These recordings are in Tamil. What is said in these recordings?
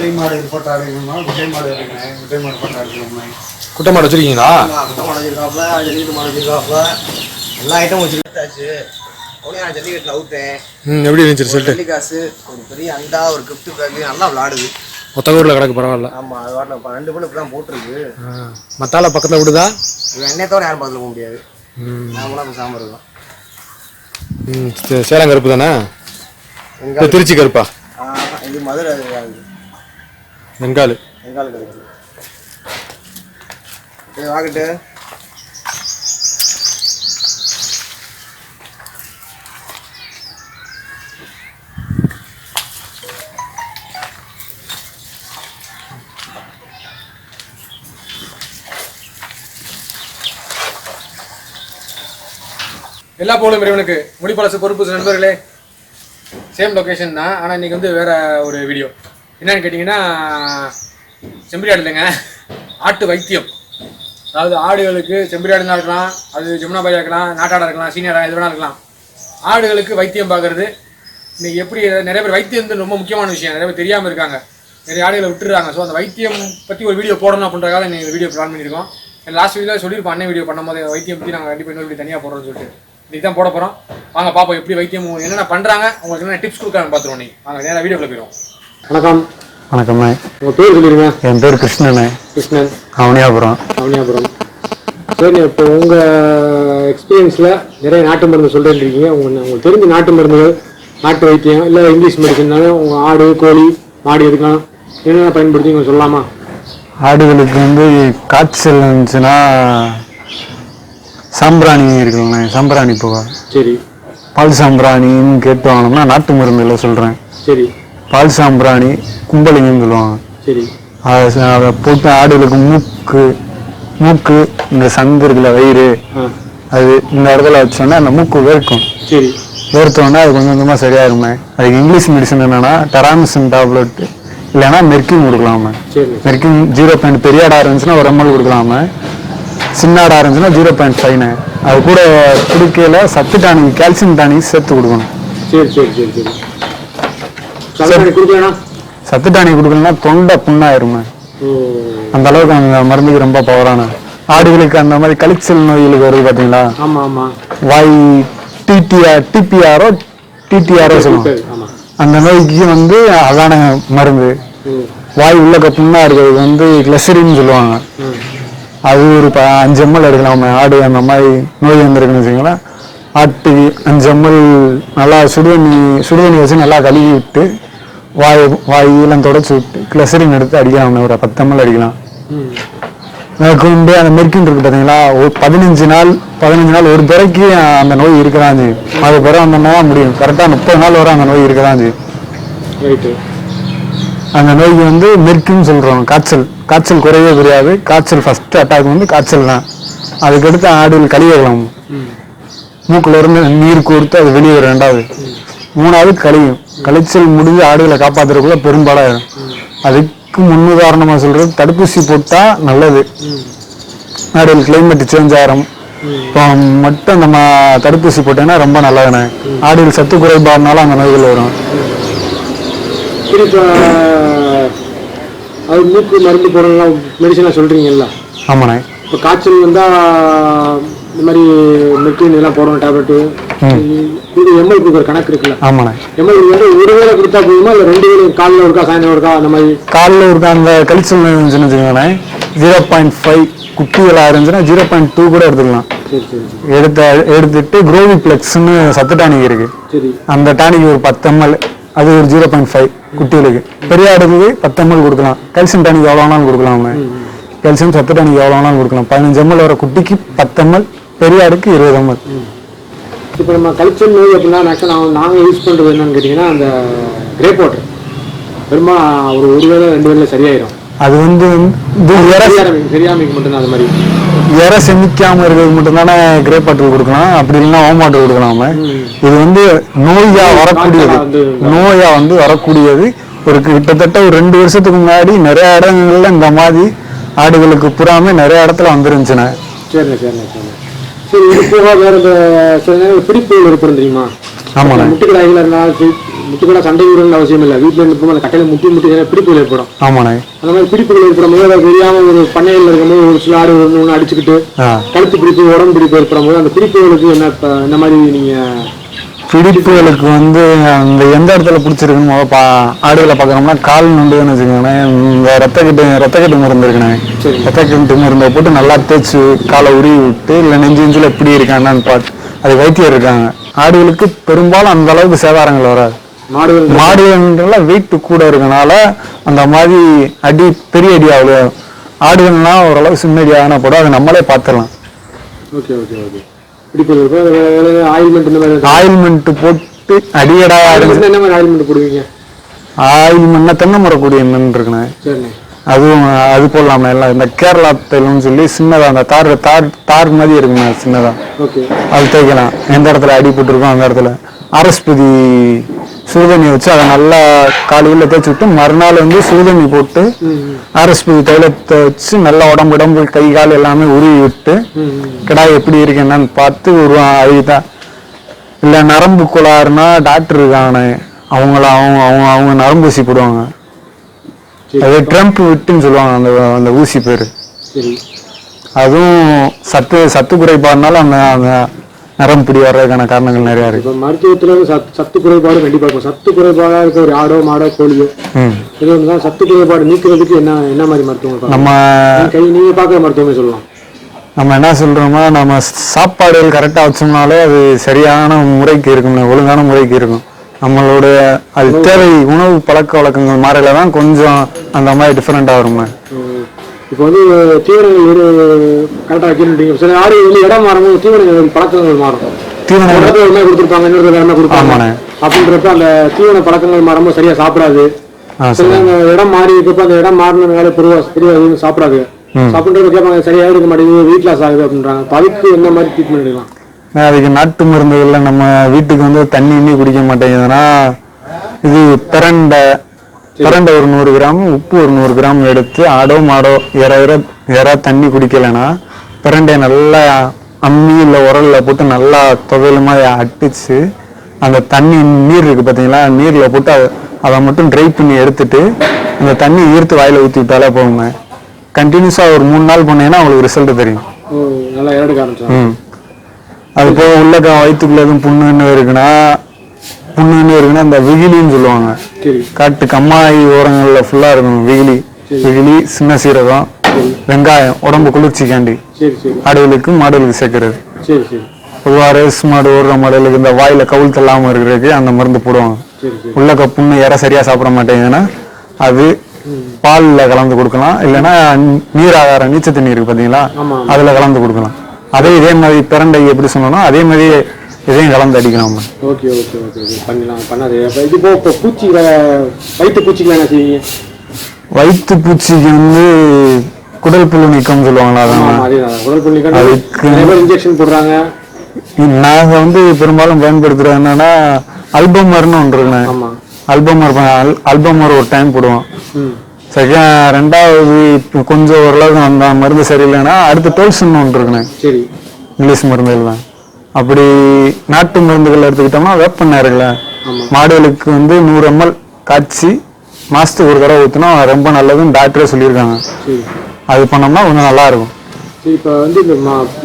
குட்டை மாடு போட்டா குட்டை மாடு குட்டை மாடு போட்டா குட்டை மாடு வச்சிருக்கீங்களா? குட்டை மாடு வச்சிருக்காப்புல ஜல்லிக்கட்டு மாடு வச்சிருக்காப்புல. எல்லா ஐட்டமும் வச்சிருக்காச்சு அவனே நான் ஜல்லிக்கட்டில் அவுட்டேன் ம் எப்படி இருந்துச்சு ரிசல்ட் ஜல்லி காசு ஒரு பெரிய அண்டா ஒரு கிஃப்ட் பேக்கு நல்லா விளாடுது. மொத்த ஊரில் கிடக்கு பரவாயில்ல. ஆமாம் அது வாட்டில் ரெண்டு பேரும் இப்போ தான் போட்டிருக்கு. மத்தால பக்கத்தில் விடுதா? இது என்னத்தோட யாரும் பார்த்துல போக முடியாது. நாமளாம் பேசாமல் இருக்கோம் ம் சேலம் கருப்பு தானே? திருச்சி கருப்பா? இது மதுரை வெங்கால். இருக்குது இது வாங்கிட்டு. எல்லா போலும் இறைவனுக்கு. முடிப்பலசு பொறுப்பு நண்பர்களே சேம் லொக்கேஷன் தான். ஆனால் இன்னைக்கு வந்து வேற ஒரு வீடியோ என்னன்னு கேட்டிங்கன்னா செம்பரியாடு இல்லைங்க ஆட்டு வைத்தியம். அதாவது ஆடுகளுக்கு செம்பரியாடுனா இருக்கலாம் அது ஜமுனாபாய் இருக்கலாம் நாட்டாடா இருக்கலாம் சீனியராக எது வேணா இருக்கலாம். ஆடுகளுக்கு வைத்தியம் பார்க்குறது இன்னைக்கு எப்படி நிறைய பேர் வைத்தியம் வந்து ரொம்ப முக்கியமான விஷயம். நிறைய பேர் தெரியாமல் இருக்காங்க. நிறைய ஆடுகளை விட்டுறாங்க ஸோ அந்த வைத்தியம் பற்றி ஒரு வீடியோ போடணும் அப்படின்றக்காக நீங்கள் வீடியோ பிளான் பண்ணியிருக்கோம். லாஸ்ட் வீடியோவில் சொல்லியிருப்போம் அண்ணன் வீடியோ பண்ணும்போது வைத்தியம் பற்றி நாங்கள் கண்டிப்பாக இன்னொரு வீடியோ தனியாக போடுறோம்னு சொல்லிட்டு. இன்னைக்கு தான் போட போகிறோம் வாங்க பார்ப்போம் எப்படி வைத்தியம் என்னென்ன பண்ணுறாங்க உங்களுக்கு என்ன டிப்ஸ் கொடுக்குறாங்க பார்த்துருவோம் நீ வாங்க நேராக வீடியோக்குள்ள போயிடுவோம். வணக்கம். வணக்கம்ண்ணே. உங்கள் பேர் சொல்லிடுங்க. என் பேர் கிருஷ்ணனே கிருஷ்ணன். அவனியாபுரம். அவனியாபுரம். சரி இப்போ உங்கள் எக்ஸ்பீரியன்ஸில் நிறைய நாட்டு மருந்து சொல்லிருக்கீங்க உங்க உங்களுக்கு தெரிஞ்ச நாட்டு மருந்துகள் நாட்டு வைத்தியம் இல்லை இங்கிலீஷ் மெடிசன்னாலும் உங்கள் ஆடு கோழி மாடு எதுக்கலாம் என்னென்ன பயன்படுத்தி கொஞ்சம் சொல்லலாமா? ஆடுகளுக்கு வந்து காய்ச்சல் இருந்துச்சுன்னா சாம்பிராணி இருக்குல்லண்ணே சாம்பிராணி பூவா. சரி. பால் சாம்பிராணின்னு கேட்டு வாங்கினோம்னா நாட்டு மருந்துல சொல்கிறேன் சரி. பால் சாம்பிராணி கும்பலிங்கன்னு சொல்லுவாங்க சரி அதை போட்டு ஆடுகளுக்கு மூக்கு மூக்கு இந்த சங்கு இருக்குல்ல வயிறு அது இந்த இடத்துல வச்சோன்னா அந்த மூக்கு வேர்க்கும். சரி. வேர்த்தோன்னா அது கொஞ்சம் கொஞ்சமாக சரியாயிருமே. அதுக்கு இங்கிலீஷ் மெடிசன் என்னன்னா டெராமிசின் டேப்லெட் இல்லைன்னா மெர்க்கின் கொடுக்கலாமே. மெர்க்கின் ஜீரோ பாயிண்ட் பெரிய ஆடா இருந்துச்சுன்னா ஒரு எம்எல் கொடுக்கலாமே. சின்ன ஆடா இருந்துச்சுன்னா ஜீரோ பாயிண்ட் ஃபைவ்னு அது கூட குடிக்கையில் சத்து டானிக் கால்சியம் டானிக் சேர்த்து கொடுக்கணும். சரி சரி சரி சரி. சரி கொடுக்கலாம் சத்து டானிக் கொடுக்கலன்னா தொண்டை புண்ணாயிருமே அந்த அளவுக்கு அந்த மருந்துக்கு ரொம்ப பவரான ஆடுகளுக்கு அந்த மாதிரி கழிச்சல் நோய்களுக்கு வருது ஆமாம் வாய் டிடிஆர் டிபிஆரோ டிடிஆரோ சொல்லுவாங்க. ஆமாம் அந்த நோய்க்கு வந்து அதான மருந்து. வாய் உள்ளக்க புண்ணா இருக்கிறது வந்து கிளசரின்னு சொல்லுவாங்க. அது ஒரு ப அஞ்சு எம்எல் எடுக்கலாம். ஆடு அந்த மாதிரி நோய் வந்திருக்குன்னு வச்சுங்களேன் ஆட்டு அஞ்சு எம்எல் நல்லா சுடுதண்ணி சுடுதண்ணி வச்சு நல்லா கழுவி விட்டு வாய் வாயெல்லாம் தொடச்சி விட்டு கிளசரின் எடுத்து அடிக்கலாம் ஒரு பத்து எம்எல் அடிக்கலாம். மேற்கொண்டு அந்த மெர்க்கின் இருக்கு பார்த்தீங்களா ஒரு பதினஞ்சு நாள் பதினஞ்சு நாள் ஒரு பிறகு அந்த நோய் இருக்கதான். அது பிறகு அந்த நோய் முடியும். கரெக்டாக முப்பது நாள் வரை அந்த நோய் இருக்கதான். அந்த நோய்க்கு வந்து மெர்க்குன்னு சொல்கிறோம் காய்ச்சல். காய்ச்சல் குறையவே குறையாது. காய்ச்சல் ஃபர்ஸ்ட் அட்டாக் வந்து காய்ச்சல் தான். அதுக்கடுத்து ஆடுகள் கழிவுகளாம் ம். மூக்குல இருந்து நீர் கோர்த்து அது வெளியே வரும். ரெண்டாவது. மூணாவது கழியும். கழிச்சல் முடிஞ்சு ஆடுகளை காப்பாத்துறதுக்குள்ள பெரும்பாடாயிரும் அதுக்கு முன்னுதாரணமாக சொல்றது தடுப்பூசி போட்டா நல்லது. ஆடுகள் கிளைமேட் சேஞ்ச் ஆகிரும் இப்போ மட்டும் நம்ம தடுப்பூசி போட்டோன்னா ரொம்ப நல்லதுண்ணே ஆடுகள் சத்து குறைபாடுனால அந்த நோய்கள் வரும். அது மூக்கு மருந்து போடலாம் மெடிசனாக சொல்கிறீங்கல்ல ஆமாண்ணே. இப்போ காய்ச்சல் வந்தால் இந்த மாதிரி மெட்ரின் இதெல்லாம் போடணும் டேப்லெட்டு. இது எம்எல் கொடுக்குற கணக்கு இருக்குல்ல? ஆமாண்ணே. எம்எல் வந்து ஒரு வேளை கொடுத்தா போதுமா? இல்லை ரெண்டு வேளை காலையில் ஒருக்கா சாயந்தரம் ஒருக்கா அந்த மாதிரி? காலில் இருக்க அந்த கழிச்சல் இருந்துச்சுன்னு வச்சுக்கோங்களேன். ஜீரோ பாயிண்ட் ஃபைவ் குட்டிகளாக இருந்துச்சுன்னா ஜீரோ பாயிண்ட் டூ கூட எடுத்துக்கலாம். எடுத்த எடுத்துட்டு குரோவி பிளெக்ஸ்னு சத்து டானிக் இருக்கு. அந்த டானிக் ஒரு பத்து எம்எல் அது ஒரு ஜீரோ பாயிண்ட் ஃபைவ் குட்டிகளுக்கு. பெரிய ஆடுக்கு பத்து எம்எல் கொடுக்கலாம். கால்சியம் டானிக் எவ்வளோ வேணாலும் கொடுக்கலாம் நம்ம கால்சியம் சத்து டானிக் எவ்வளோ வேணாலும் கொடுக்கலாம். பதினஞ்சு எம்எல் வர குட்டிக்கு பத்து எம்எல் பெரிய ஆடுக்கு இருபது எம்எல் இப்போ நம்ம கல்ச்சர் நோய் அப்படின்னா ஆக்சுவலாக நாங்கள் நாங்கள் யூஸ் பண்ணுறது என்னன்னு கேட்டிங்கன்னா அந்த கிரேப் வாட்டர் பெரும்பாலும் ஒரு ஒரு வேளை ரெண்டு வேளை சரியாயிரும். அது வந்து சரியாமைக்கு மட்டும்தான் அந்த மாதிரி. இற செமிக்காம இருக்கிறது மட்டும்தானே கிரேப் பாட்டில் கொடுக்கலாம். அப்படி இல்லைன்னா ஓம் வாட்டர் கொடுக்கலாம இது வந்து நோயா வரக்கூடியது. நோயா வந்து வரக்கூடியது. ஒரு கிட்டத்தட்ட ஒரு ரெண்டு வருஷத்துக்கு முன்னாடி நிறைய இடங்கள்ல இந்த மாதிரி ஆடுகளுக்கு புறாமே நிறைய இடத்துல வந்துருந்துச்சுண்ணே. சரிண்ணே சரிண்ணே சரிண்ணே. சரி இது போக வேற இந்த சில நேரம் பிடிப்புகள் இருப்போம் தெரியுமா? ஆமாண்ணே. முட்டுக்கடாய்கள் இருந்தாலும் முட்டுக்கடா சண்டை விடணும்னு அவசியம் இல்லை. வீட்டில் இருப்போம் அந்த கட்டையில முட்டி முட்டி பிடிப்புகள் ஏற்படும். ஆமாண்ணே. அந்த மாதிரி பிடிப்புகள் ஏற்படும் போது அது தெரியாம ஒரு பண்ணையில் இருக்கும்போது ஒரு சில ஆடு ஒன்று ஒன்று அடிச்சுக்கிட்டு கழுத்து பிடிப்பு உடம்பு பிடிப்பு ஏற்படும் போது அந்த பிடிப்புகளுக்கு என்ன என்ன மாதிரி நீங்க பிடிப்புகளுக்கு வந்து அந்த எந்த இடத்துல பிடிச்சிருக்குன்னு பா ஆடுகளை பார்க்குறோம்னா கால் நொண்டுன்னு வச்சுக்கோங்களேன். இந்த ரத்த கட்டு ரத்த கட்டு மருந்து இருக்குண்ணே ரத்த கட்டு மருந்தை போட்டு நல்லா தேய்ச்சி காலை உருவி விட்டு இல்லை நெஞ்சு நெஞ்சில் எப்படி இருக்கான்னு பார்த்து அது வைத்தியர் இருக்காங்க. ஆடுகளுக்கு பெரும்பாலும் அந்த அளவுக்கு சேதாரங்கள் வராது. மாடுகள் மாடுகள்லாம் வெயிட் கூட இருக்கனால அந்த மாதிரி அடி பெரிய அடி ஆகுது. ஆடுகள்லாம் ஓரளவு சின்ன அடி ஆகினா கூட அதை நம்மளே பார்த்துடலாம். Okay okay okay. ஆயில்மெண்ட் போட்டு அடியடா ஆயில்மெண்ட் போடுவீங்க? ஆயில்மெண்ட்னா தென்னை மரக்கூடிய என்னன்னு இருக்குண்ணே. அதுவும் அது போடலாமே எல்லாம் இந்த கேரளா தைலம்னு சொல்லி சின்னதா அந்த தார் தார் தார் மாதிரி இருக்குங்க சின்னதா. ஓகே. அது தேய்க்கலாம். எந்த இடத்துல அடி போட்டிருக்கோ அந்த இடத்துல. அரஸ்பதி சுடுதண்ணி வச்சு அதை நல்லா காலையில் தேய்ச்சி விட்டு மறுநாள் வந்து சுடுதண்ணி போட்டு அரஸ்பதி தைலத்தை வச்சு நல்லா உடம்பு உடம்பு கை கால் எல்லாமே உருவி விட்டு கிடாய் எப்படி இருக்கு என்னன்னு பார்த்து ஒரு அதுதான் இல்லை நரம்பு கோளாறுனா டாக்டர் இருக்காங்க அவங்கள அவங்க அவங்க அவங்க நரம்பு ஊசி போடுவாங்க. அது ட்ரம்ப் விட்டுன்னு சொல்லுவாங்க அந்த அந்த ஊசி பேர். அதுவும் சத்து சத்து குறைபாடுனால அந்த அந்த நரம்பு பிடி வர்றதுக்கான காரணங்கள் நிறையா இருக்கு. இப்போ மருத்துவத்தில் வந்து சத் சத்து குறைபாடு கண்டிப்பாக இருக்கும். சத்து குறைபாடாக இருக்க ஒரு ஆடோ மாடோ கோழியோ இது வந்து தான் சத்து குறைபாடு நீக்கிறதுக்கு என்ன என்ன மாதிரி மருத்துவம்? நம்ம கை நீங்கள் பார்க்குற மருத்துவமே சொல்லலாம். நம்ம என்ன சொல்றோம்னா நம்ம சாப்பாடுகள் கரெக்டாக வச்சோம்னாலே அது சரியான முறைக்கு இருக்கும். ஒழுங்கான முறைக்கு இருக்கும். நம்மளோட அது தேவை உணவு பழக்க வழக்கங்கள் மாறையில தான் கொஞ்சம் அந்த மாதிரி டிஃப்ரெண்ட்டாக வருமே. இப்போ வந்து தீவனங்கள் ஒரு கரெக்டாக வைக்கணுன்றீங்க சில ஆடு வந்து இடம் மாறும்போது தீவனங்கள் பழக்கங்கள் மாறும். ஒரு தீவனம் இடத்துல மாதிரி கொடுத்துருப்பாங்க இன்னொரு மாதிரி கொடுப்பாங்க. அப்படின்றப்ப அந்த தீவன பழக்கங்கள் மாறும்போது சரியா சாப்பிடாது. சில இடம் மாறி இருக்கப்ப அந்த இடம் மாறினதுனால பெருவா பெரிய எதுவும் சாப்பிடாது. சாப்பிட்றது கேட்பாங்க சரியா இருக்க மாட்டேங்குது வெயிட் லாஸ் ஆகுது அப்படின்றாங்க. அப்ப அதுக்கு என்ன மாதிரி ட்ரீட்மெண்ட் எடுக்கலாம்? அதுக்கு நாட்டு மருந்துகள்ல நம்ம வீட்டுக்கு வந்து தண்ணி இன்னி குடிக்க மாட்டேங்குதுன்னா இது பிரண்டை பிரண்டை ஒரு நூறு கிராம் உப்பு ஒரு நூறு கிராம் எடுத்து ஆடோ மாடோ இற இற இற தண்ணி குடிக்கலைன்னா பிரண்டையை நல்லா அம்மி இல்லை உரல்ல போட்டு நல்லா துவையல் மாதிரி அடிச்சு அந்த தண்ணி நீர் இருக்கு பார்த்தீங்களா நீரில் போட்டு அதை அதை மட்டும் ட்ரை பண்ணி எடுத்துட்டு அந்த தண்ணி ஈர்த்து வாயில ஊற்றி விட்டாலே போகுங்க. கண்டினியூஸாக ஒரு மூணு நாள் பண்ணீங்கன்னா அவங்களுக்கு ரிசல்ட் தெரியும். அது போக உள்ள க- வயித்துக்குள்ள எதுவும் புண்ணுன்னு இருக்குன்னா புண்ணுன்னு இருக்குன்னா இந்த விகிலின்னு சொல்லுவாங்க. காட்டு கம்மாய் ஓரங்களில் ஃபுல்லாக இருக்கும் விகிலி. விகிலி சின்ன சீரகம் வெங்காயம் உடம்பு குளிர்ச்சிக்காண்டி. ஆடுகளுக்கு மாடுகளுக்கு சேர்க்கறது சரி சரி. பொதுவாக ரேஸ் மாடு ஓடுற மாடுகளுக்கு இந்த வாயில கவுள் தள்ளாமல் இருக்கிறதுக்கு அந்த மருந்து போடுவாங்க. உள்ள புண்ணு இற சரியா சாப்பிட மாட்டேங்குதுன்னா அது பால்ல கலந்து கொடுக்கலாம். இல்லைன்னா நீர் ஆகாரம் நீச்சல் தண்ணி இருக்கு பாத்தீங்களா? ஆமா. அதுல கலந்து கொடுக்கலாம். அதே இதே மாதிரி பிரண்டை எப்படி சொன்னோம்னா அதே மாதிரி இதையும் கலந்து அடிக்கணும். ஓகே ஓகே ஓகே பண்ணலாம் பண்ணாது அப்போ இது போ இப்போ பூச்சிகளை வயிற்று பூச்சிகளை என்ன செய்வீங்க? வயிற்று பூச்சிக்கு வந்து குடல் புழு நீக்கம் சொல்லுவாங்களா அதான். தான். உடல் புள்ளி அதுக்கு- இன்ஜெக்ஷன் போடுறாங்க. நாங்க வந்து பெரும்பாலும் பயன்படுத்துறது என்னன்னா அல்பமர்னு ஒன்று இருக்குண்ணே. அல்பமர் அல் அல்பமர் ஒரு டைம் போடுவோம். ம். செகண்ட் ரெண்டாவது இப்போ கொஞ்சம் ஓரளவுக்கு அந்த மருந்து சரியில்லைன்னா அடுத்து டோல்ஸ்ன்னு ஒன்று இருக்குண்ணே. சரி. இங்கிலீஷ் மருந்துகள் தான் அப்படி நாட்டு மருந்துகள் எடுத்துக்கிட்டோம்னா இருக்குல்ல ஆமா. மாடுகளுக்கு வந்து நூறு எம்எல் காய்ச்சி மாசத்துக்கு ஒரு தடவை ஊற்றினா ரொம்ப நல்லதுன்னு டாக்டரே சொல்லியிருக்காங்க. அது பண்ணோம்னா கொஞ்சம் நல்லா இருக்கும் இப்போ வந்து இந்த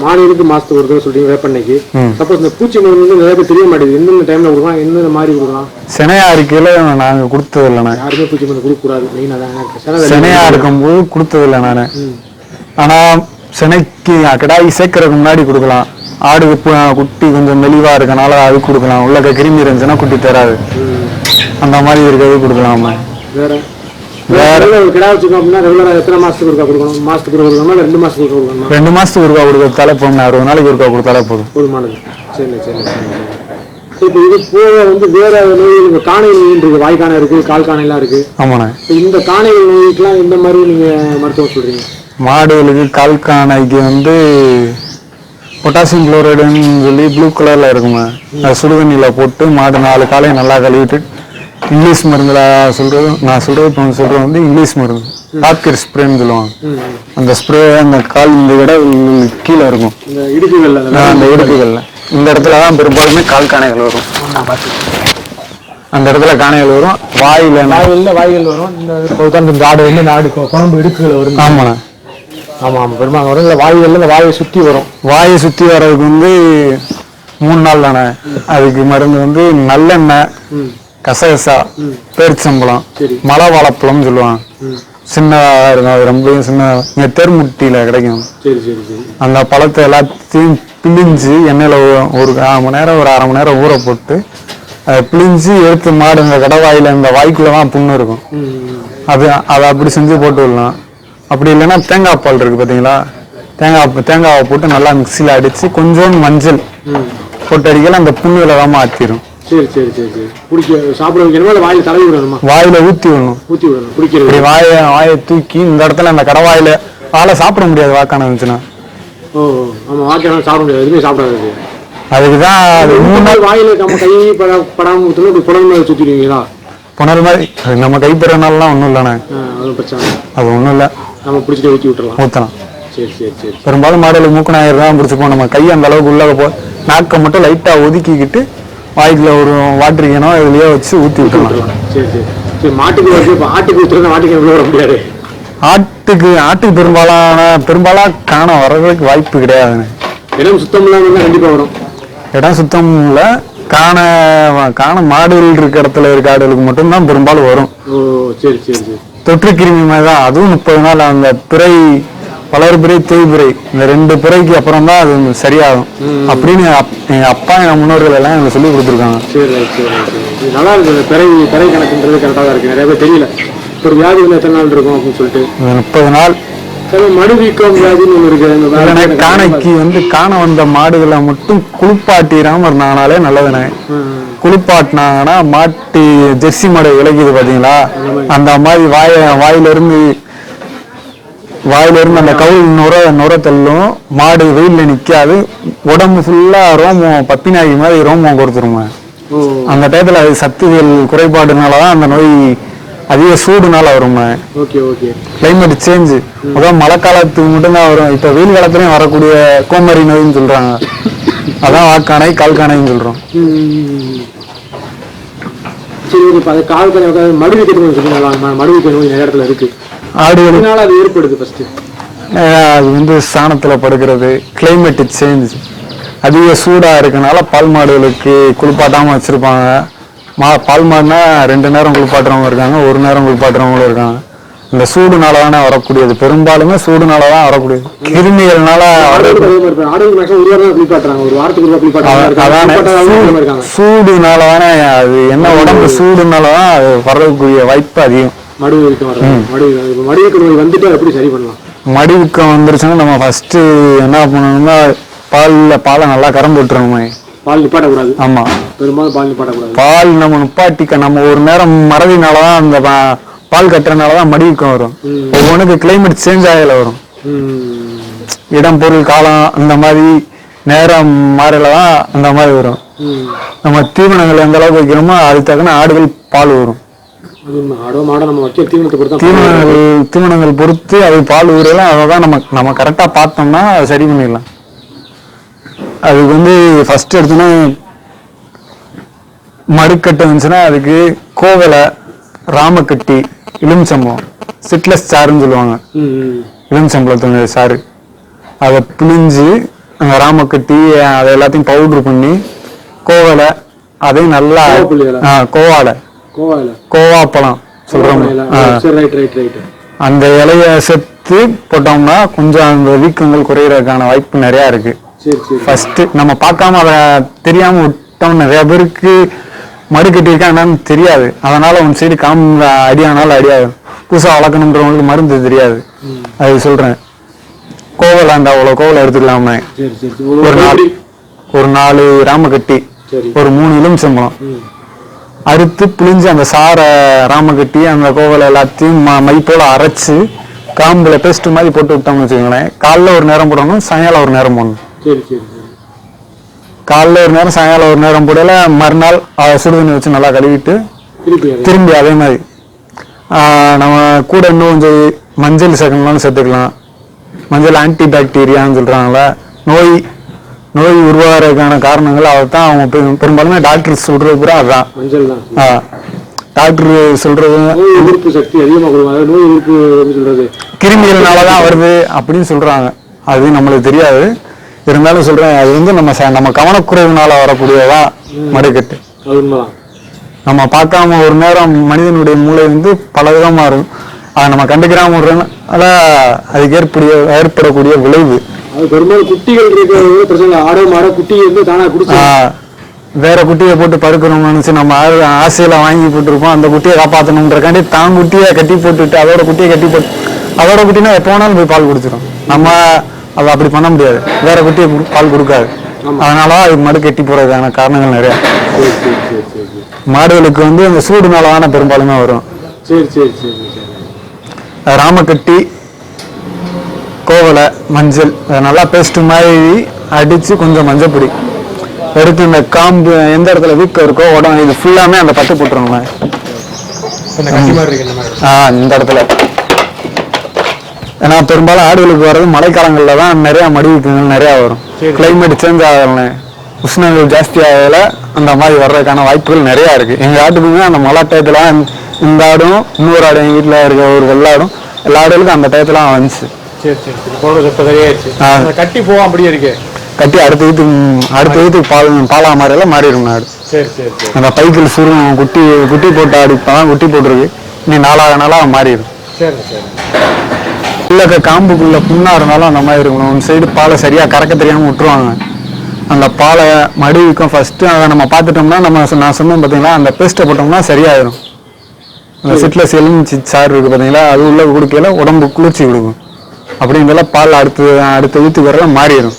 மாநிலத்துக்கு மாதத்துக்கு ஒரு தடவை சொல்றீங்க வேப்பண்ணைக்கு. சப்போஸ் இந்த பூச்சி மருந்து வந்து நிறைய பேர் தெரிய மாட்டேங்குது. எந்தெந்த டைமில் கொடுக்கலாம் எந்தெந்த மாதிரி கொடுக்கலாம்? சினையா இருக்கையில் நாங்கள் கொடுத்தது இல்லைண்ணே யாருமே பூச்சி மருந்து கொடுக்கக்கூடாது. மெயினாக தான். எனக்கு செலவு சினையா இருக்கும்போது கொடுத்தது இல்லை நான். ம். ஆனால் சினைக்கு கிடாய் சேர்க்கறதுக்கு முன்னாடி கொடுக்கலாம். ஆடு குட்டி கொஞ்சம் மெலிவா இருக்கனால அது கொடுக்கலாம். உள்ள கிருமி இருந்துச்சுன்னா குட்டி தராது. அந்த மாதிரி இருக்கிறது கொடுக்கலாமா வேற? வேற? ஒரு கிடா வச்சுக்கோம் அப்படின்னா ரெகுலராக எத்தனை மாதத்துக்கு ஒருக்கா கொடுக்கணும்? மாதத்துக்கு ஒரு கொடுக்கணுமா? இல்லை ரெண்டு மாதத்துக்கு கொடுக்கணுமா? ரெண்டு மாசத்துக்கு ஒருக்கா கொடுக்கறதால போகணும் அறுபது நாளைக்கு ஒருக்கா கொடுத்தாலே போதும். போதுமானது. சரி சரி சரி இப்போ இது போக வந்து வேற நோய் இந்த காணை நோய் இருக்கு. வாய்க்கானை இருக்கு கால் ஆமாண்ணே. இந்த நோய்க்கெல்லாம் இந்த மாதிரி நீங்க மருத்துவம் சொல்றீங்க? மாடுகளுக்கு கால்கானைக்கு வந்து பொட்டாசியம் குளோரைடுன்னு சொல்லி ப்ளூ கலரில் இருக்குங்க அது சுடுதண்ணியில் போட்டு மாடு நாலு காலையும் நல்லா கழுவிட்டு இங்கிலீஷ் மருந்துல சொல்றது நான் சொல்றது இப்போ சொல்றது வந்து இங்கிலீஷ் மருந்து. டாப்கர் ஸ்ப்ரேன்னு சொல்லுவாங்க. அந்த ஸ்ப்ரே அந்த கால் இந்த விட கீழே இருக்கும். அந்த இடுக்குகள்ல. இந்த இடத்துல தான் பெரும்பாலுமே கால் காணைகள் வரும். அந்த இடத்துல காணைகள் வரும். வாயில வாய்கள்ல வாய்கள் வரும். இந்த ஆடு வந்து கொ- குழம்பு இடுக்குகள் வரும் ஆமாண்ணா. ஆமா ஆமா. பெரும்பாலும் வரும் இல்லை வாய்கள்ல இந்த வாயை சுத்தி வரும். வாயை சுத்தி வர்றதுக்கு வந்து மூணு நாள் தானே? அதுக்கு மருந்து வந்து நல்லெண்ணெய் கசகசா பேரிச்சம்பழம் சரி. மலை வாழைப்பழம்னு சொல்லுவாங்க. சின்னதாக இருக்கும் அது ரொம்ப சின்ன இங்கே தெருமுட்டியில் கிடைக்கும். அந்த பழத்தை எல்லாத்தையும் பிழிஞ்சு எண்ணெயில் ஒரு கால் மணி நேரம் ஒரு அரை மணி நேரம் ஊற போட்டு அதை பிழிஞ்சு எடுத்து மாடு இந்த கடவாயில் இந்த வாய்க்குள்ள தான் புண்ணு இருக்கும். அது அதை அப்படி செஞ்சு போட்டு விடலாம். அப்படி இல்லைன்னா தேங்காய் பால் இருக்கு பார்த்தீங்களா? தேங்காய் தேங்காவை போட்டு நல்லா மிக்சியில் அடித்து கொஞ்சோண்டு மஞ்சள் போட்டு அடிக்கல அந்த புண்ணுகளை தான் மாற்றிடும் சரி சரி சரி சரி. குடிக்க சாப்பிட வைக்கணுமா வாயில் தடவி விடணுமா? வாயில ஊற்றி விடணும். ஊற்றி விடணும். குடிக்கிறது. வாயை வாயை தூக்கி இந்த இடத்துல அந்த கடவாயில வாழை சாப்பிட முடியாது வாக்கான இருந்துச்சுன்னா ஓ ஆமாம் வாக்கியம் சாப்பிட முடியாது. எதுவுமே சாப்பிடாது அதுக்கு தான் அது மூணு நாள் வாயில நம்ம கை பட படாமல் புனல் மாதிரி அது நம்ம கைப்பறனாலாம் ஒன்றும் இல்லைண்ணே. அது பிரச்சனை. அது ஒன்றும் இல்லை. நம்ம பிடிச்சிட்டு ஊற்றி விட்டுறலாம். ஊற்றலாம் சரி சரி சரி. பெரும்பாலும் மாடுகளுக்கு மூக்கு நாயர் தான் பிடிச்சிப்போம் நம்ம கை அந்த அளவுக்கு உள்ள போ நாக்கை மட்டும் லைட்டாக ஒதுக்கிக்கிட்டு வாய்க்குள்ள ஒரு வாட்டர் கேனோ இதுலயோ வச்சு ஊற்றி விட்டுறலாம். சரி சரி. சரி மாட்டுக்கு வருது இப்போ ஆட்டுக்கு ஊற்றுறது மாட்டுக்கு வர முடியாது? ஆட்டுக்கு ஆட்டுக்கு பெரும்பாலான பெரும்பாலாக காண வர்றதுக்கு வாய்ப்பு கிடையாதுண்ணே. இடம் சுத்தம் இல்லாமல் கண்டிப்பாக வரும். இடம் சுத்தம் இல்லை. காண காண மாடுகள் இருக்க இடத்துல இருக்க ஆடுகளுக்கு மட்டும்தான் பெரும்பாலும் வரும். ஓ சரி சரி சரி. தொற்று கிருமி மாதிரி தான் அதுவும் முப்பது நாள் அந்த பிறை வளர் பிறை தேய்பிறை இந்த ரெண்டு பிறைக்கு அப்புறம் தான் அது சரியாகும். அப்படின்னு அப்- எங்க அப்பா என் முன்னோர்கள் எல்லாம் எனக்கு சொல்லி கொடுத்துருக்காங்க. நல்லா இருக்கு. இந்த பிறை பிறை கணக்குன்றது கரெக்டாக தான் இருக்கு. நிறைய பேர் தெரியல. ஒரு வியாதி வந்து எத்தனை நாள் இருக்கும் அப்படின்னு சொல்லிட்டு. முப்பது நாள். வியாதின்னு காணைக்கு வந்து காண வந்த மாடுகளை மட்டும் குளிப்பாட்டிடாம இருந்தாங்கனாலே நல்லதுண்ணே. குளிப்பாட்டினாங்கன்னா மாட்டு ஜெர்சி மாடு விளைக்குது பாத்தீங்களா? அந்த மாதிரி வாய வாயில இருந்து வாயில இருந்து அந்த கவுல் நுர நுர தள்ளும். மாடு வெயில்ல நிக்காது. உடம்பு ஃபுல்லா ரோமம் பப்பினாகி மாதிரி ரோமம் கொடுத்துருமா அந்த டயத்துல அது சத்துகள் குறைபாடுனாலதான் அந்த நோய் அதிக சூடுனால வருமா ஓகே ஓகே கிளைமேட் சேஞ்ச் அதான் மழை காலத்துக்கு மட்டும்தான் வரும். இப்ப வெயில் காலத்துலயும் வரக்கூடிய கோமரி நோயின்னு சொல்றாங்க. அதான் வாக்கானை கால்கானைன்னு சொல்றோம். அது வந்து சாணத்துல படுக்கிறது. கிளைமேட் சேஞ்ச் அதிக சூடா இருக்கனால பால் மாடுகளுக்கு குளிப்பாட்டாம வச்சிருப்பாங்க. மா பால் மாடுனா ரெண்டு நேரம் குளிப்பாட்டுறவங்க இருக்காங்க ஒரு நேரம் குளிப்பாட்டுறவங்களும் இருக்காங்க. இந்த சூடுனால தானே வரக்கூடியது. பெரும்பாலுமே சூடுனால தான் வரக்கூடியது. கிருமிகள்னால சூடுனால தானே அது என்ன உடம்பு சூடுனால தான் அது வர்றதுக்குரிய வாய்ப்பு அதிகம். மடிவுக்கம் வந்துருச்சுன்னா நம்ம ஃபர்ஸ்ட் என்ன பண்ணணும்னா பால்ல பாலை நல்லா கறந்து விட்டுறணுமே. பால் நிப்பாட்டக்கூடாது. ஆமா. பெரும்பாலும் பால் நிப்பாட்டக்கூடாது. பால் நம்ம நிப்பாட்டிக்க நம்ம ஒரு நேரம் மறதினாலதான் அந்த பால் கட்டுறதுனாலதான் மடிவுக்கம் வரும். ஒவ்வொன்றுக்கு கிளைமேட் சேஞ்ச் ஆகல வரும். இடம் பொருள் காலம் அந்த மாதிரி நேரம் மாறல தான் அந்த மாதிரி வரும். நம்ம தீவனங்கள் எந்த அளவுக்கு வைக்கிறோமோ அதுக்கு தக்கன ஆடுகள் பால் வரும் தீவனங்கள் தீவனங்கள் பொறுத்து அது பால் ஊறலாம் அதை தான் நம்ம நம்ம கரெக்டாக பார்த்தோம்னா சரி பண்ணிடலாம். அதுக்கு வந்து ஃபர்ஸ்ட் எடுத்தோன்னா மடுக்கட்டு இருந்துச்சுன்னா அதுக்கு கோவலை ராமக்கட்டி எலுமிச்சம்பழம் சிட்லஸ் சாறுன்னு சொல்லுவாங்க. எலுமிச்சம்பழத்துங்க சாறு அதை பிழிஞ்சு அந்த ராமக்கட்டி அதை எல்லாத்தையும் பவுடர் பண்ணி கோவலை அதையும் நல்லா கோவாலை. கோவாயில கோவாப்பழம் சொல்றோம். அந்த இலைய செத்து போட்டோம்னா கொஞ்சம் அந்த வீக்கங்கள் குறையறதுக்கான வாய்ப்பு நிறைய இருக்கு. ஃபர்ஸ்ட் நம்ம பார்க்காம அதை தெரியாம விட்டோம் நிறைய பேருக்கு மடு கட்டியிருக்காங்கன்னு தெரியாது. அதனால உன் சைடு காம் அடியானாலும் அடியாது. புதுசா வளர்க்கணுன்றவங்களுக்கு மருந்து தெரியாது. அது சொல்றேன். கோவலை அந்த அவ்வளோ கோவலை எடுத்துக்கலாமே ஒரு நாள் ஒரு நாலு ராமக்கட்டி சரி. ஒரு மூணு எலுமிச்சம்பழம். அறுத்து புளிஞ்சு அந்த சாரை ராம கட்டி அந்த கோவலை எல்லாத்தையும் ம- மை போல அரைச்சு காம்புல பேஸ்ட் மாதிரி போட்டு விட்டோம்னு வச்சுக்கோங்களேன். காலைல ஒரு நேரம் போடணும் சாயங்காலம் ஒரு நேரம் போடணும். சரி சரி சரி. காலைல ஒரு நேரம் சாயங்காலம் ஒரு நேரம் போடல மறுநாள் சுடுதண்ணி வச்சு நல்லா கழுவிட்டு திரும்பி அதே மாதிரி. நம்ம கூட இன்னும் கொஞ்சம் மஞ்சள் சேர்க்கணும்னாலும் சேர்த்துக்கலாம். மஞ்சள் ஆன்டி பாக்டீரியான்னு சொல்றாங்கல்ல நோய் நோய் உருவாகிறதுக்கான காரணங்கள் அதை தான் அவங்க பெரும்- பெரும்பாலுமே டாக்டர் சொல்றது பூரா அதுதான் மஞ்சள் தான். டாக்டர் சொல்றது எதிர்ப்பு சக்தி அதிகமாக நோய் எதிர்ப்பு சொல்றது. கிருமிகள்னால தான் வருது அப்படின்னு சொல்றாங்க. அது நம்மளுக்கு தெரியாது. இருந்தாலும் சொல்றேன் அது வந்து நம்ம நம்ம கவனக்குறைவுனால வரக்கூடியதான் மடைக்கட்டு. நம்ம பார்க்காம ஒரு நேரம் மனிதனுடைய மூளை வந்து பல விதமா இருக்கும். அதை நம்ம கண்டுக்கிறாம விடுறதுனால அதுக்கு ஏற்படைய ஏற்படக்கூடிய விளைவு. குட்டிகள் ஆஹ் வேற குட்டியை போட்டு படுக்கணும்னு நினைச்சு நம்ம ஆசையில வாங்கி போட்டிருப்போம். அந்த குட்டியை காப்பாற்றணுன்றக்காண்டி தான் குட்டியை கட்டி போட்டுட்டு அதோட குட்டியை கட்டி போட்டு அதோட குட்டினா எப்போ வேணாலும் போய் பால் குடிச்சிடும் நம்ம அதை அப்படி பண்ண முடியாது. வேற குட்டியை குடு- பால் கொடுக்காது. அதனால அது மாடு கட்டி போறதுக்கான காரணங்கள் நிறைய. மாடுகளுக்கு வந்து அந்த சூடுனால தானே பெரும்பாலுமே வரும். சரி சரி சரி சரி. அது ராமக்கட்டி கோவலை மஞ்சள் அதை நல்லா பேஸ்ட் மாதிரி அடிச்சு கொஞ்சம் மஞ்சள் பொடி. எடுத்து இந்த காம்பு எந்த இடத்துல வீக்கம் இருக்கோ உடம்பு இது ஃபுல்லாமே அந்த பட்டு மாதிரி. ஆ இந்த இடத்துல. ஏன்னா பெரும்பாலும் ஆடுகளுக்கு வர்றது மழைக்காலங்களில் தான் நிறைய மடிவுக்குங்கள் நிறையா வரும். கிளைமேட் சேஞ்ச் ஆகல. உஷ்ணங்கள் ஜாஸ்தி ஆகல. அந்த மாதிரி வர்றதுக்கான வாய்ப்புகள் நிறையா இருக்கு. எங்கள் ஆட்டுக்குமே அந்த மழை டயத்துல இந்த ஆடும் இன்னொரு ஆடு எங்கள் வீட்டில் இருக்க ஒரு வெள்ளாடும் எல்லா ஆடுகளுக்கும் அந்த டயத்துலாம் வந்துச்சு. கட்டி போவோம் அப்படியே இருக்கு. கட்டி அடுத்த வீட்டுக்கு அடுத்த வீட்டுக்கு பால் பாலா மாதிரியெல்லாம் மாறிடும் ஆடு. சரி சரி சரி. அந்த பைக்கில் சுருங்கும் குட்டி குட்டி போட்ட ஆடு இப்போ தான் குட்டி போட்டிருக்கு. இனி நாளாக நாளாக மாறிடும். சரி சரி. உள்ள காம்புக்குள்ள புண்ணா இருந்தாலும் அந்த மாதிரி இருக்கணும். ஒரு சைடு பாலை சரியா கறக்க தெரியாம விட்டுருவாங்க. அந்த பாலை மடிவுக்கும் ஃபர்ஸ்ட் அதை நம்ம பார்த்துட்டோம்னா நம்ம நான் சொன்னேன் பார்த்தீங்களா அந்த பேஸ்ட்டை போட்டோம்னா சரியாயிடும் அந்த சிட்லஸ் எலுமிச்சி சாறு இருக்கு பார்த்தீங்களா அது உள்ள குடிக்கையில உடம்பு குளிர்ச்சி கொடுக்கும். அப்படிங்கிறத பால் அடுத்து அடுத்த வீட்டுக்கு வரல மாறிடும்.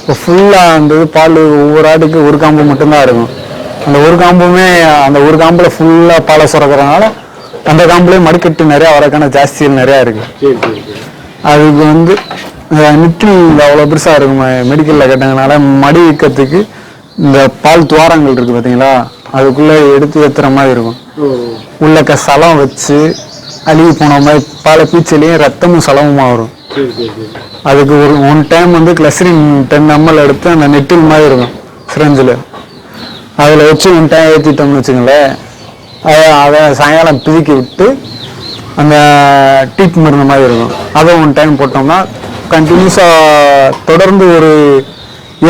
இப்போ ஃபுல்லாக அந்த இது பால் ஒவ்வொரு ஆட்டுக்கு ஒரு காம்பு மட்டும்தான் இருக்கும். அந்த ஒரு காம்புமே அந்த ஒரு காம்புல ஃபுல்லாக பாலை சுரக்கிறதுனால அந்த காம்புலேயே மடிக்கட்டு நிறையா வரக்கான ஜாஸ்திகள் நிறையா இருக்குது அதுக்கு வந்து நிட்டில் அவ்வளோ பெருசாக இருக்கும் மெடிக்கலில் கேட்டதுனால மடி வீக்கத்துக்கு இந்த பால் துவாரங்கள் இருக்குது பார்த்தீங்களா அதுக்குள்ளே எடுத்து ஏற்றுற மாதிரி இருக்கும். உள்ளக்க சலம் வச்சு அழுகி போன மாதிரி பாலை பீச்சலையும் ரத்தமும் சலமுமா வரும். அதுக்கு ஒரு ஒன் டைம் வந்து கிளஸ்ரின் டென் எம்எல் எடுத்து அந்த நெட்டில் மாதிரி இருக்கும் சிரஞ்சில் அதில் வச்சு ஒன் டைம் ஏற்றிட்டோம்னு வச்சுங்களேன் அதை அதை சாயங்காலம் பிதுக்கி விட்டு அந்த டீட் மருந்து மாதிரி இருக்கும். அதை ஒன் டைம் போட்டோம்னா கண்டினியூஸாக தொடர்ந்து ஒரு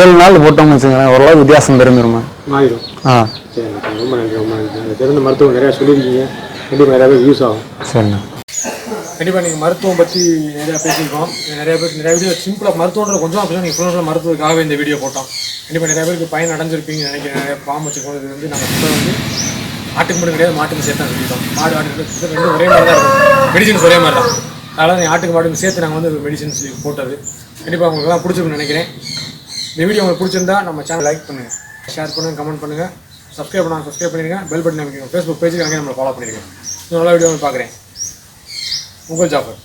ஏழு நாள் போட்டோம்னு வச்சுங்களேன் ஓரளவு வித்தியாசம் தெரிஞ்சிருமா மாறிடும். ஆ. சரி ரொம்ப நன்றி ரொம்ப நன்றி. அந்த தெரிந்த மருத்துவம் நிறையா சொல்லியிருக்கீங்க. கண்டிப்பாக நிறையா பேர் யூஸ் ஆகும். சரிண்ணா. கண்டிப்பாக நீங்கள் மருத்துவம் பற்றி நிறையா பேசியிருக்கோம். நிறைய பேருக்கு நிறைய வீடியோ சிம்பிளாக மருத்துவன்ற கொஞ்சம் அப்படி நீங்கள் ஃபுல்லாக மருத்துவத்துக்காகவே இந்த வீடியோ போட்டோம். கண்டிப்பாக நிறைய பேருக்கு பயன் அடைஞ்சிருப்பீங்கன்னு நினைக்கிறேன். நிறைய பாம்பு வச்சுக்கோங்க இது வந்து நம்ம இப்போ வந்து ஆட்டுக்கு மட்டும் கிடையாது மாட்டுக்கு சேர்த்து தான் சொல்லிட்டோம் மாடு ஆட்டுக்கு ரெண்டும் ஒரே மாதிரி தான் இருக்கும். மெடிசின்ஸ் ஒரே மாதிரி தான். அதனால் நீ ஆட்டுக்கு மாட்டுக்கு சேர்த்து நாங்கள் வந்து மெடிசின்ஸ் போட்டது. கண்டிப்பாக உங்களுக்குலாம் பிடிச்சிருக்குன்னு நினைக்கிறேன். இந்த வீடியோ உங்களுக்கு பிடிச்சிருந்தா நம்ம சேனல் லைக் பண்ணுங்கள் ஷேர் பண்ணுங்கள் கமெண்ட் பண்ணுங்கள் சப்ஸ்கிரைப் பண்ணால் சப்ஸ்கிரைப் பண்ணிடுங்க பெல் பட்டன் அமைக்கணும். ஃபேஸ்புக் பேஜுக்கு அங்கே நம்மளை ஃபாலோ பண்ணிடுங்க நல்ல வீடியோ பார்க்குறேன். உங்கள் ஜாஃபர்.